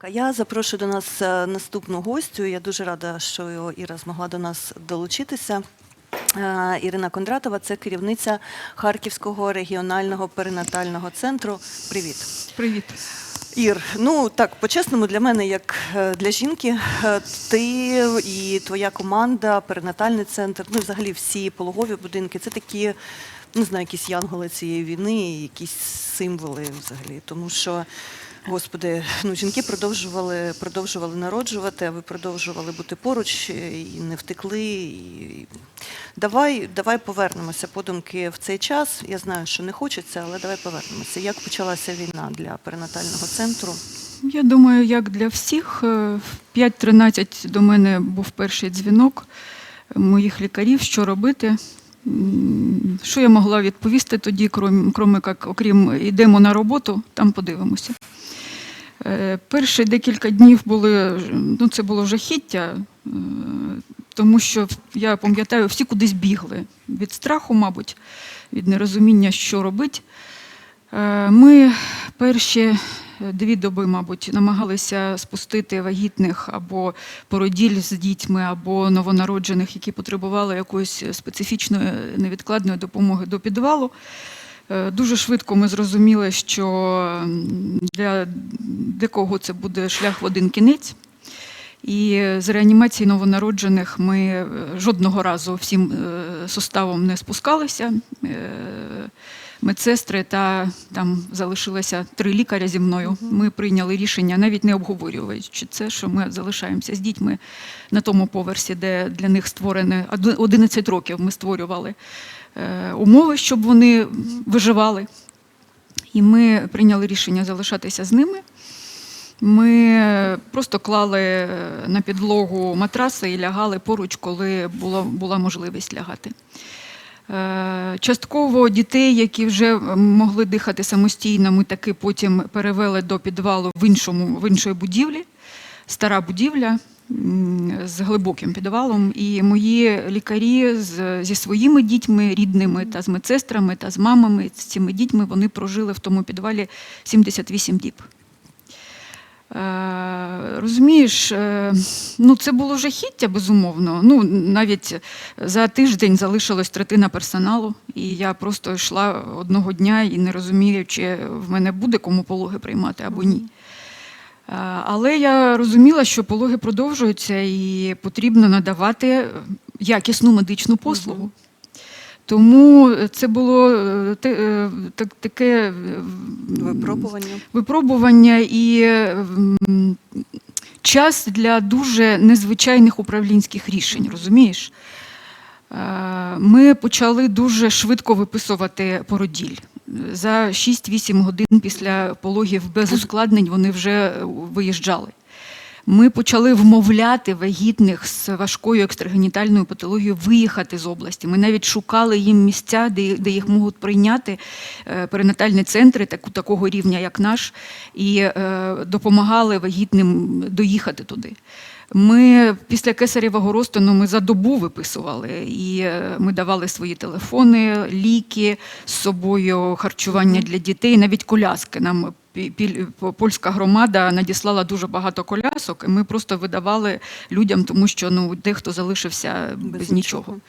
А Я запрошую до нас е, наступну гостю. Я дуже рада, що Іра змогла до нас долучитися. Е, Ірина Кондратова це керівниця Харківського регіонального перинатального центру. Привіт. Привіт. Ір, ну так, по-чесному, для мене, як е, для жінки, ти і твоя команда, перинатальний центр, ну взагалі всі пологові будинки, це такі, не знаю, якісь янголи цієї війни, якісь символи взагалі. Тому що, господи, ну жінки продовжували, продовжували народжувати, а ви продовжували бути поруч е, і не втекли. І... Давай, давай повернемося подумки в цей час. Я знаю, що не хочеться, але давай повернемося. Як почалася війна для перинатального центру? Я думаю, як для всіх, е, в 5.13 до мене був перший дзвінок моїх лікарів, що робити. Що я могла відповісти тоді, крім, крім як, окрім йдемо на роботу, там подивимося. Е, Перші декілька днів були, ну це було жахіття, е, тому що я пам'ятаю, всі кудись бігли від страху, мабуть, від нерозуміння, що робити. Е, Ми перші дві доби, мабуть, намагалися спустити вагітних або породіль з дітьми, або новонароджених, які потребували якоїсь специфічної невідкладної допомоги до підвалу. Е, Дуже швидко ми зрозуміли, що для декого це буде шлях в один кінець. І з реанімації новонароджених ми е, жодного разу всім е, составом не спускалися. Медсестри та там залишилося три лікаря зі мною. Ми прийняли рішення, навіть не обговорюючи це, що ми залишаємося з дітьми на тому поверсі, де для них створене 11 років. Ми створювали е, умови, щоб вони виживали. І ми прийняли рішення залишатися з ними. Ми просто клали е, на підлогу матраси і лягали поруч, коли була, була можливість лягати. Е, Частково дітей, які вже могли дихати самостійно, ми таки потім перевели до підвалу в іншому в іншої будівлі. Стара будівля з глибоким підвалом. І мої лікарі з, зі своїми дітьми, рідними та з медсестрами та з мамами з цими дітьми вони прожили в тому підвалі 78 діб. Е, Розумієш, е, ну це було жахіття, безумовно. Ну, навіть за тиждень залишилась третина персоналу, і я просто йшла одного дня і не розумію, чи в мене буде кому пологи приймати або ні. Е, Але я розуміла, що пологи продовжуються і потрібно надавати якісну медичну послугу. Тому це було е, е, так- таке е, Випробування. випробування і час для дуже незвичайних управлінських рішень, розумієш? Ми почали дуже швидко виписувати породіль. За 6-8 годин після пологів без ускладнень вони вже виїжджали. Ми почали вмовляти вагітних з важкою екстрагенітальною патологією виїхати з області. Ми навіть шукали їм місця, де, де їх можуть прийняти е, перинатальні центри таку, такого рівня, як наш, і е, допомагали вагітним доїхати туди. Ми після кесарєвого розтину ми за добу виписували, і е, ми давали свої телефони, ліки з собою, харчування для дітей, навіть коляски. Нам польська громада надіслала дуже багато колясок, і ми просто видавали людям, тому що ну дехто залишився без, Без нічого. нічого.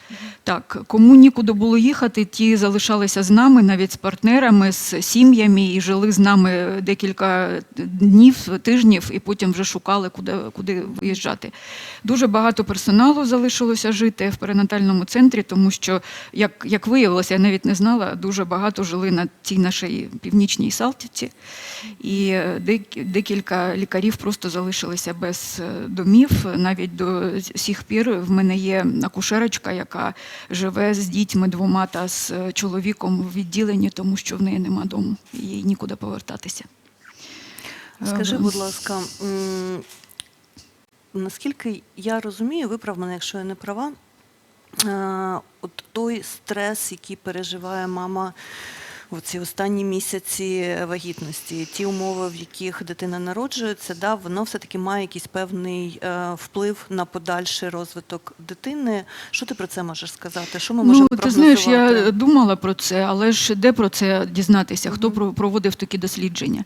Так, кому нікуди було їхати, ті залишалися з нами, навіть з партнерами, з сім'ями, і жили з нами декілька днів, тижнів, і потім вже шукали, куди, куди виїжджати. Дуже багато персоналу залишилося жити в перинатальному центрі, тому що, як, як виявилося, я навіть не знала, дуже багато жили на цій нашій північній Салтівці. І е, декілька лікарів просто залишилися без е, домів. Навіть до сих пір в мене є акушерочка, яка живе з дітьми двома та з е, чоловіком в відділенні, тому що в неї нема дому, їй нікуди повертатися. Скажи, Е, будь ласка, наскільки я розумію, виправ мене, якщо я не права, от той стрес, який переживає мама в ці останні місяці вагітності, ті умови, в яких дитина народжується, да, воно все-таки має якийсь певний е, вплив на подальший розвиток дитини. Що ти про це можеш сказати? Що ми можемо Ну, ти знаєш, я думала про це, але ж де про це дізнатися? Хто про- проводив такі дослідження?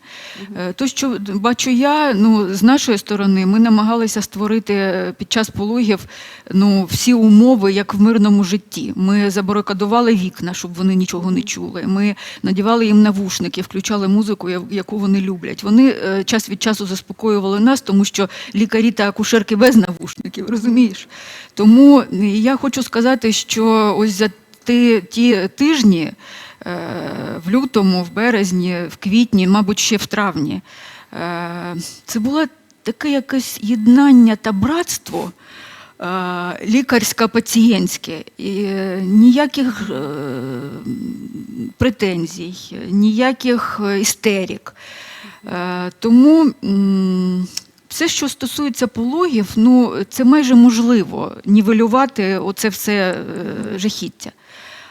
Е, То, що бачу я, ну з нашої сторони, ми намагалися створити е, під час пологів ну всі умови, як в мирному житті. Ми забарикадували вікна, щоб вони нічого не чули. Ми надівали їм навушники, включали музику, яку вони люблять. Вони е, час від часу заспокоювали нас, тому що лікарі та акушерки без навушників, розумієш? Тому е, я хочу сказати, що ось за ті, ті тижні е, в лютому, в березні, в квітні, мабуть, ще в травні, це було таке якесь єднання та братство. Е, Лікарсько-пацієнтське, і е, ніяких е, претензій, ніяких істерик. Е, Тому все, що стосується пологів, ну це майже можливо нівелювати оце все жахіття.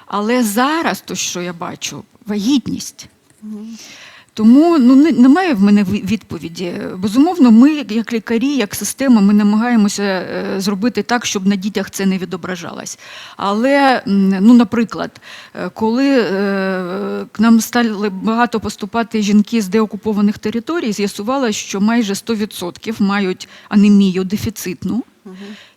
Але зараз, то, що я бачу, вагітність. Тому ну, немає в мене відповіді. Безумовно, ми, як лікарі, як система, ми намагаємося е, зробити так, щоб на дітях це не відображалось. Але, ну, наприклад, е, коли е, к нам стали багато поступати жінки з деокупованих територій, з'ясувалося, що майже 100% мають анемію дефіцитну.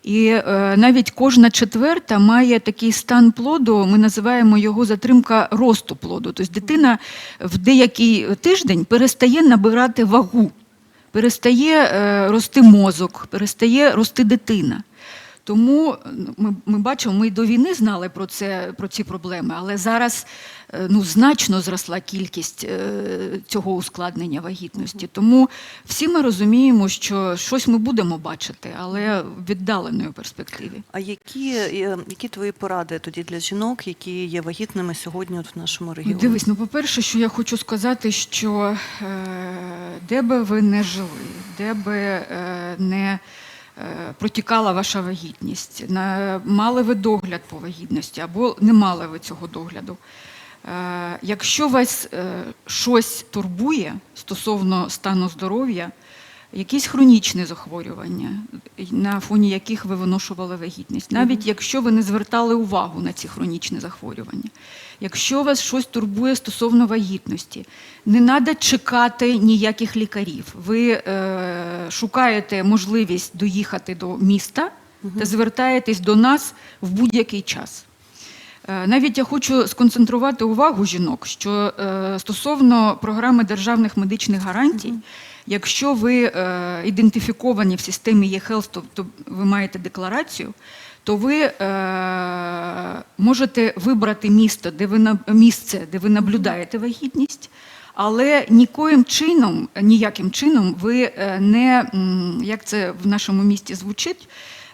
І е, навіть кожна четверта має такий стан плоду, ми називаємо його затримка росту плоду. Тобто дитина в деякий тиждень перестає набирати вагу, перестає е, рости мозок, перестає рости дитина. Тому ну, ми, ми бачимо, ми до війни знали про це про ці проблеми, але зараз е, ну, значно зросла кількість е, цього ускладнення вагітності. Тому всі ми розуміємо, що щось ми будемо бачити, але в віддаленої перспективі. А які, е, які твої поради тоді для жінок, які є вагітними сьогодні от в нашому Ну, регіоні? Дивись, ну по-перше, що я хочу сказати, що е, де би ви не жили, де би е, не е, протікала ваша вагітність, на, мали ви догляд по вагітності або не мали ви цього догляду. Е, якщо вас е, щось турбує стосовно стану здоров'я, якісь хронічні захворювання, на фоні яких ви виношували вагітність, навіть якщо ви не звертали увагу на ці хронічні захворювання, якщо вас щось турбує стосовно вагітності, не треба чекати ніяких лікарів. Ви е, шукаєте можливість доїхати до міста та звертаєтесь до нас в будь-який час. Е, Навіть я хочу сконцентрувати увагу жінок, що е, стосовно програми державних медичних гарантій, якщо ви е, ідентифіковані в системі eHealth, тобто ви маєте декларацію, то ви е, можете вибрати місто, де ви місце, де ви наблюдаєте вагітність. Але нікоїм чином, ніяким чином ви е, не, як це в нашому місті звучить,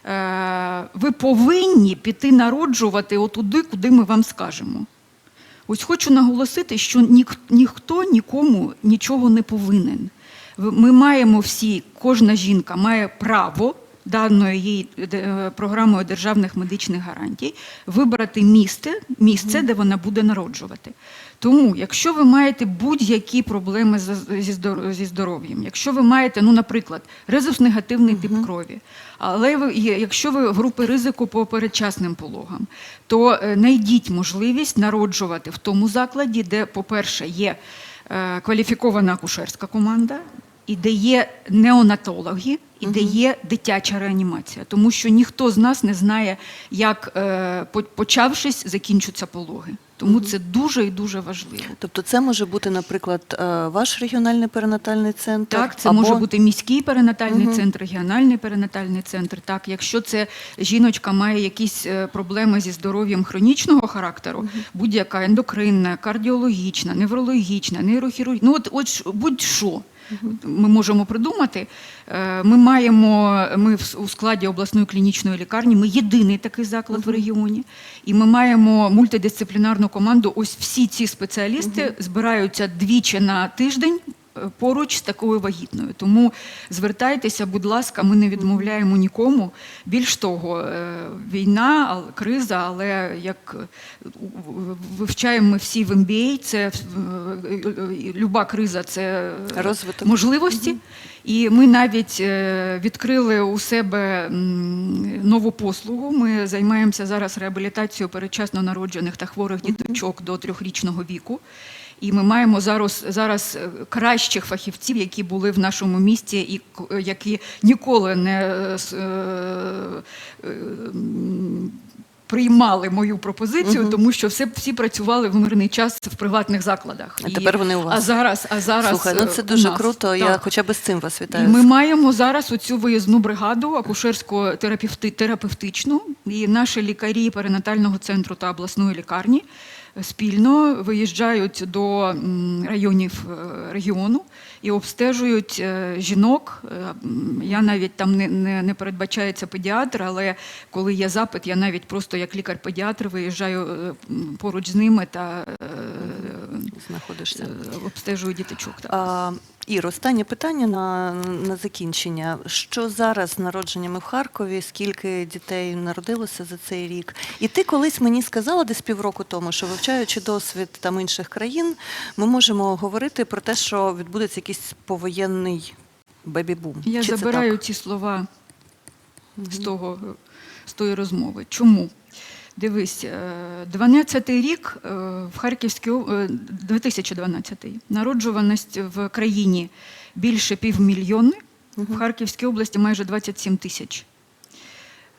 е, ви повинні піти народжувати отуди, куди ми вам скажемо. Ось хочу наголосити, що ніх, ніхто нікому нічого не повинен. Ми маємо всі, кожна жінка має право даною їй е, програмою державних медичних гарантій вибрати місце, місце, де вона буде народжувати. Тому, якщо ви маєте будь-які проблеми зі здор- зі здоров'ям, якщо ви маєте, ну, наприклад, резус-негативний тип крові, але ви, якщо ви групи ризику по передчасним пологам, то е, знайдіть можливість народжувати в тому закладі, де, по-перше, є е, кваліфікована акушерська команда, і де є неонатологи, і де є дитяча реанімація. Тому що ніхто з нас не знає, як е, почавшись, закінчаться пологи. Тому це дуже і дуже важливо. Тобто це може бути, наприклад, е, ваш регіональний перинатальний центр. Так, це або... може бути міський перинатальний Мгм. центр, регіональний перинатальний центр. Так, якщо це жіночка має якісь е, проблеми зі здоров'ям хронічного характеру, будь-яка ендокринна, кардіологічна, неврологічна, нейрохірургічна, ну от, от будь-що. Ми можемо придумати. Е, Ми маємо ми у складі обласної клінічної лікарні. Ми єдиний такий заклад в регіоні, і ми маємо мультидисциплінарну команду. Ось всі ці спеціалісти збираються двічі на тиждень поруч з такою вагітною. Тому звертайтеся, будь ласка, ми не відмовляємо нікому. Більш того, е, війна, криза, але як е, вивчаємо ми всі в MBA, це е, люба криза це Розвиток. можливості. І ми навіть відкрили у себе нову послугу. Ми займаємося зараз реабілітацією передчасно народжених та хворих діточок до трьохрічного віку. І ми маємо зараз, зараз е, кращих фахівців, які були в нашому місті і к- які ніколи не е, е, е, приймали мою пропозицію, тому що все, всі працювали в мирний час в приватних закладах. А тепер вони у вас. А зараз, а зараз Слухай, ну е, це дуже нас. круто. Я хоча б з цим вас І вітаю. ми маємо зараз оцю виїзну бригаду акушерсько-терапевти- терапевтичну, і наші лікарі перинатального центру та обласної лікарні спільно виїжджають до районів е, регіону і обстежують е, жінок. Е, Я навіть там не, не, не передбачається педіатр, але коли є запит, я навіть просто як лікар-педіатр виїжджаю поруч з ними та знаходишся. е, обстежую діточок. так. А, Ір, останнє питання на, на закінчення. Що зараз з народженнями в Харкові? Скільки дітей народилося за цей рік? І ти колись мені сказала десь півроку тому, що вивчаючи досвід там інших країн, ми можемо говорити про те, що відбудеться якийсь повоєнний бебі-бум. Я Чи забираю ці слова з, того, з тої розмови. Чому? Дивись, 12-й рік е, в Харківській об- е, 2012-й. Народжуваність в країні більше півмільйони, в Харківській області майже 27 тисяч.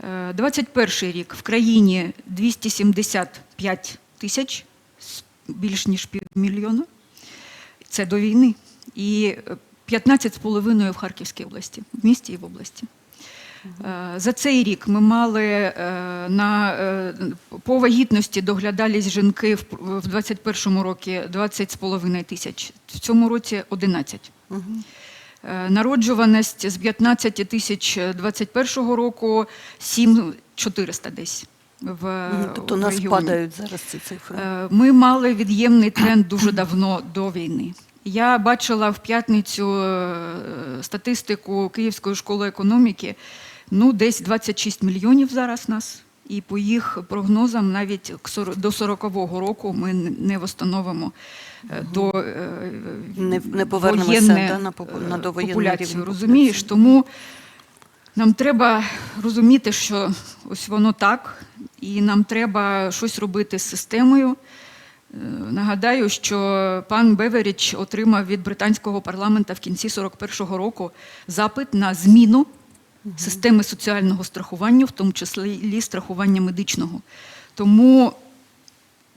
Е, 21 рік в країні 275 тисяч, більш ніж півмільйона. Це до війни. І е, 15,5 в Харківській області, в місті і в області. Е, За цей рік ми мали е, на, е, по вагітності доглядались жінки в в 21-му році 20,5 тисяч, в цьому році 11. Мгм. Е, Народжуваність з 15 тисяч 21 року 7 400 десь. В. Тобто у нас регіоні. падають зараз ці цифри. Ми мали від'ємний тренд дуже давно до війни. Я бачила в п'ятницю статистику Київської школи економіки. Ну, десь 26 мільйонів зараз нас. І по їх прогнозам навіть до 40-го року ми не встановимо е, до е, Не- не повернемося, на на популяцію. Розумієш? Тому нам треба розуміти, що ось воно так, і нам треба щось робити з системою. Е, Нагадаю, що пан Беверіч отримав від британського парламента в кінці 41-го року запит на зміну системи соціального страхування, в тому числі страхування медичного. Тому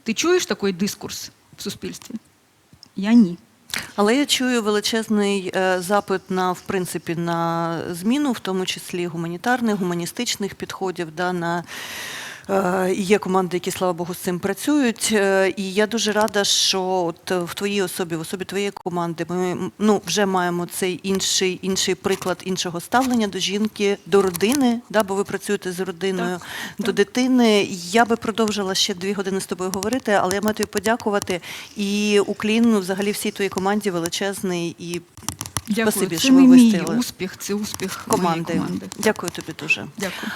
ти чуєш такий дискурс в суспільстві? Я ні. Але я чую величезний е, запит на в принципі на зміну, в тому числі гуманітарних, гуманістичних підходів. Да, на і є команди, які, слава Богу, з цим працюють. Е, І я дуже рада, що от в твоїй особі, в особі твоєї команди, ми ну, вже маємо цей інший, інший приклад іншого ставлення до жінки, до родини, да, бо ви працюєте з родиною, до так. дитини. Я би продовжила ще дві години з тобою говорити, але я маю тобі подякувати. І уклін взагалі всій твоїй команді величезний і Дякую. Спасибі, це що ви мій успіх, це успіх команди. команди. Дякую тобі дуже. Дякую.